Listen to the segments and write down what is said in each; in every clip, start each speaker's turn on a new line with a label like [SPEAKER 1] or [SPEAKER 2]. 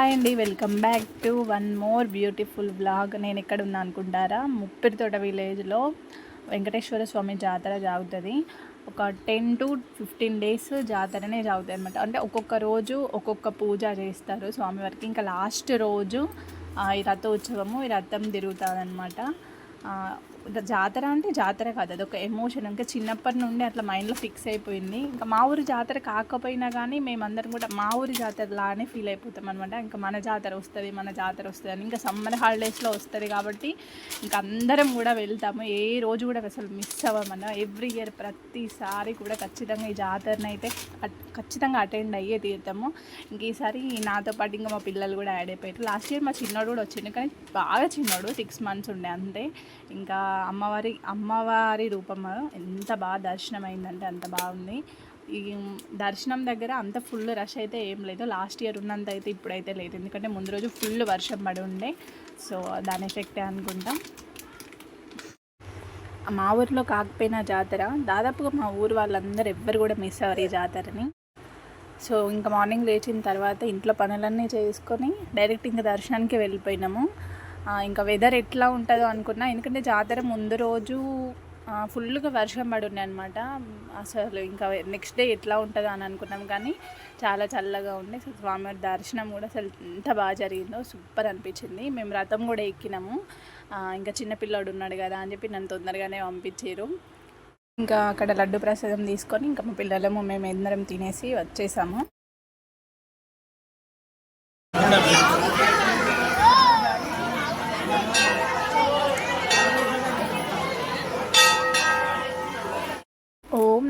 [SPEAKER 1] Hi అండి welcome back to one more beautiful blog నేను ఎక్కడ ఉన్నా అనుకుంటారా? ముప్పిరితోట విలేజ్లో వెంకటేశ్వర స్వామి జాతర జాగుతుంది ఒక టెన్ టు ఫిఫ్టీన్ డేస్ జాతరనే జాగుతాయి అనమాట అంటే ఒక్కొక్క రోజు ఒక్కొక్క పూజ చేస్తారు స్వామివారికి. ఇంకా లాస్ట్ రోజు ఈ ఈ రథోత్సవము ఈ రథం తిరుగుతుంది అనమాట జాతర అంటే జాతర కాదు అది ఒక ఎమోషన్ ఇంకా చిన్నప్పటి నుండి అట్లా మైండ్లో ఫిక్స్ అయిపోయింది. ఇంకా మా ఊరి జాతర కాకపోయినా కానీ మేమందరం కూడా మా ఊరి జాతర లానే ఫీల్ అయిపోతాం అనమాట ఇంకా మన జాతర వస్తుంది మన జాతర వస్తుంది అని. ఇంకా సమ్మర్ హాలిడేస్లో వస్తుంది కాబట్టి ఇంకా అందరం కూడా వెళ్తాము. ఏ రోజు కూడా అసలు మిస్ అవ్వమన్న. ఎవ్రీ ఇయర్ ప్రతిసారి కూడా ఖచ్చితంగా ఈ జాతరని అయితే అట్- ఖచ్చితంగా అటెండ్ అయ్యే తీరుతాము. ఇంక ఈసారి నాతో పాటు ఇంకా మా పిల్లలు కూడా యాడ్ అయిపోయారు. లాస్ట్ ఇయర్ మా చిన్నోడు కూడా వచ్చిండు. కానీ బాగా చిన్నోడు సిక్స్ మంత్స్ ఉండే అంతే. ఇంకా అమ్మవారి అమ్మవారి రూపం ఎంత బాగా దర్శనం అయిందంటే అంత బాగుంది. ఈ దర్శనం దగ్గర అంత ఫుల్ రష్ అయితే ఏం లేదు. లాస్ట్ ఇయర్ ఉన్నంత అయితే ఇప్పుడైతే లేదు. ఎందుకంటే ముందు రోజు ఫుల్ వర్షం పడి ఉండే. సో దాని ఎఫెక్టే అనుకుంటాం. మా ఊరిలో కాకపోయినా జాతర. దాదాపుగా మా ఊరు వాళ్ళందరూ ఎవ్వరు కూడా మిస్ అవ్వరు ఈ జాతరని. సో ఇంకా మార్నింగ్ లేచిన తర్వాత ఇంట్లో పనులన్నీ చేసుకొని డైరెక్ట్ ఇంకా దర్శనానికి వెళ్ళిపోయినాము. ఇంకా వెదర్ ఎట్లా ఉంటుందో అనుకున్నా. ఎందుకంటే జాతర ముందు రోజు ఫుల్గా వర్షం పడి ఉన్నాయి అనమాట అసలు ఇంకా నెక్స్ట్ డే ఎట్లా ఉంటుందో అని అనుకున్నాం కానీ చాలా చల్లగా ఉండే. అసలు స్వామివారి దర్శనం కూడా అసలు ఎంత బాగా జరిగిందో సూపర్ అనిపించింది. మేము రథం కూడా ఎక్కినాము. ఇంకా చిన్నపిల్లాడు ఉన్నాడు కదా అని చెప్పి నన్ను తొందరగానే పంపించారు ఇంకా అక్కడ లడ్డు ప్రసాదం తీసుకొని ఇంకా మా పిల్లలము మేము అందరం తినేసి వచ్చేసాము.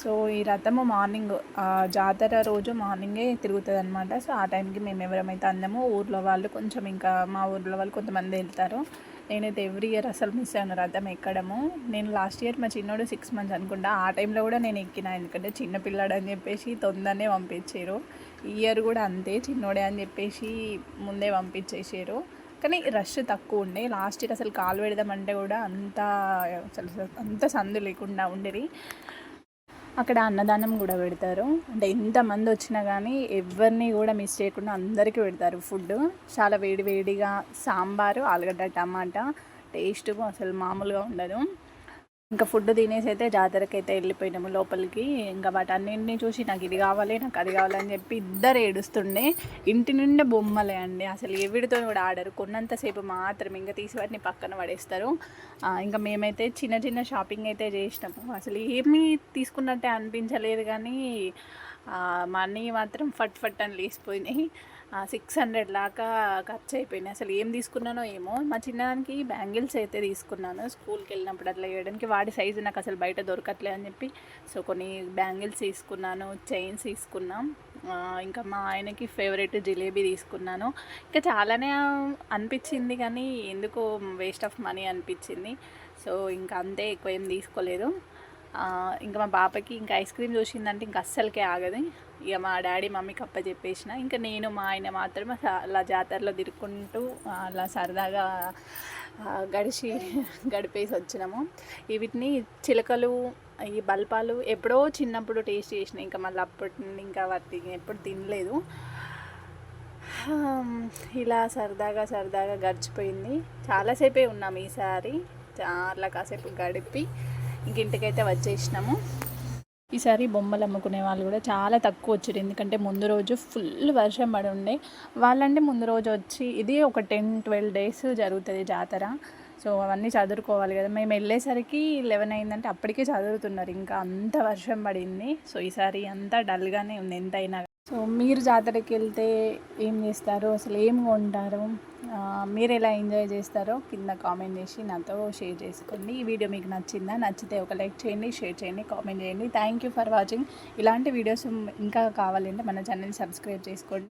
[SPEAKER 1] సో ఈ రథము మార్నింగ్ ఆ, జాతర రోజు మార్నింగే తిరుగుతుంది అనమాట సో ఆ టైంకి మేము ఎవరమైతే అందామో ఊర్లో వాళ్ళు కొంచెం ఇంకా మా ఊర్లో వాళ్ళు కొంతమంది వెళ్తారు. నేనైతే ఎవ్రీ ఇయర్ అసలు మిస్ అయ్యాను రథం ఎక్కడము. నేను లాస్ట్ ఇయర్ మా చిన్నోడు సిక్స్ మంత్స్ అనుకుంటా. ఆ టైంలో కూడా నేను ఎక్కిన. ఎందుకంటే చిన్నపిల్లాడు అని చెప్పేసి తొందరనే పంపించారు. ఇయర్ కూడా అంతే. చిన్నోడే అని చెప్పేసి ముందే పంపించేసారు. కానీ రష్ తక్కువ ఉండే. లాస్ట్ ఇయర్ అసలు కాలు పెడదామంటే కూడా అంత అసలు అంత సందు లేకుండా ఉండేది. అక్కడ అన్నదానం కూడా పెడతారు. అంటే ఎంతమంది వచ్చినా కానీ ఎవరిని కూడా మిస్ చేయకుండా అందరికీ పెడతారు ఫుడ్ చాలా వేడి వేడిగా సాంబారు ఆలుగడ్డ టమాటా టేస్ట్ అసలు మామూలుగా ఉండదు. ఇంకా ఫుడ్ తినేసి అయితే జాతరకి అయితే వెళ్ళిపోయినాము లోపలికి. ఇంకా వాటన్నింటినీ చూసి నాకు ఇది కావాలి నాకు అది కావాలని చెప్పి ఇద్దరు ఏడుస్తుండే. ఇంటి నుండే బొమ్మలే అండి. అసలు ఎవరితో కూడా ఆడరు. కొన్నంతసేపు మాత్రం ఇంకా తీసి వాటిని పక్కన పడేస్తారు. ఇంకా మేమైతే చిన్న చిన్న షాపింగ్ అయితే చేసినాము. అసలు ఏమీ తీసుకున్నట్టే అనిపించలేదు కానీ మనీ మాత్రం ఫట్ ఫట్ అని లేసిపోయినాయి సిక్స్ హండ్రెడ్ దాకా ఖర్చు అయిపోయినాయి అసలు ఏం తీసుకున్నానో ఏమో. మా చిన్నదానికి బ్యాంగిల్స్ అయితే తీసుకున్నాను. స్కూల్కి వెళ్ళినప్పుడు అట్లా వేయడానికి వాడి సైజు నాకు అసలు బయట దొరకట్లే అని చెప్పి. సో కొన్ని బ్యాంగిల్స్ తీసుకున్నాను చైన్స్ తీసుకున్నాం. ఇంకా మా ఆయనకి ఫేవరెట్ జిలేబీ తీసుకున్నాను. ఇంకా చాలానే అనిపించింది కానీ ఎందుకో వేస్ట్ ఆఫ్ మనీ అనిపించింది. సో ఇంకా అంతే ఎక్కువ ఏం తీసుకోలేదు. ఇంకా మా పాపకి ఇంకా ఐస్ క్రీమ్ చూసిందంటే ఇంకా అస్సలకే ఆగదు. ఇక మా డాడీ మమ్మీకి అప్ప చెప్పేసిన. ఇంకా నేను మా ఆయన మాత్రమే అలా జాతరలో తిరుక్కుంటూ అలా సరదాగా గడిచి గడిపేసి వచ్చినాము. వీటిని చిలకలు ఈ బల్పాలు ఎప్పుడో చిన్నప్పుడు టేస్ట్ చేసిన ఇంకా మళ్ళీ అప్పటి నుండి ఇంకా వాటిని ఎప్పుడు తినలేదు. ఇలా సరదాగా సరదాగా గడిచిపోయింది. చాలాసేపే ఉన్నాం ఈసారి. చాలా కాసేపు గడిపి ఇంటికైతే వచ్చేసినాము. ఈసారి బొమ్మలు అమ్ముకునే వాళ్ళు కూడా చాలా తక్కువ వచ్చారు. ఎందుకంటే ముందు రోజు ఫుల్ వర్షం పడి ఉండే. వాళ్ళంటే ముందు రోజు వచ్చి ఇది ఒక టెన్ ట్వెల్వ్ డేస్ జరుగుతుంది జాతర. సో అవన్నీ చదువుకోవాలి కదా. మేము వెళ్ళేసరికి లెవెన్ అయిందంటే అప్పటికే చదువుతున్నారు. ఇంకా అంత వర్షం పడింది. సో ఈసారి అంతా డల్గానే ఉంది. ఎంతైనా. సో మీరు జాతరకి వెళ్తే ఏం చేస్తారు? అసలు ఏం కొంటారు? మీరు ఎలా ఎంజాయ్ చేస్తారో కింద కామెంట్ చేసి నాతో షేర్ చేసుకోండి. ఈ వీడియో మీకు నచ్చిందా? నచ్చితే ఒక లైక్ చేయండి షేర్ చేయండి కామెంట్ చేయండి. థ్యాంక్ యూ ఫర్ వాచింగ్ ఇలాంటి వీడియోస్ ఇంకా కావాలంటే మన ఛానల్ సబ్స్క్రైబ్ చేసుకోండి.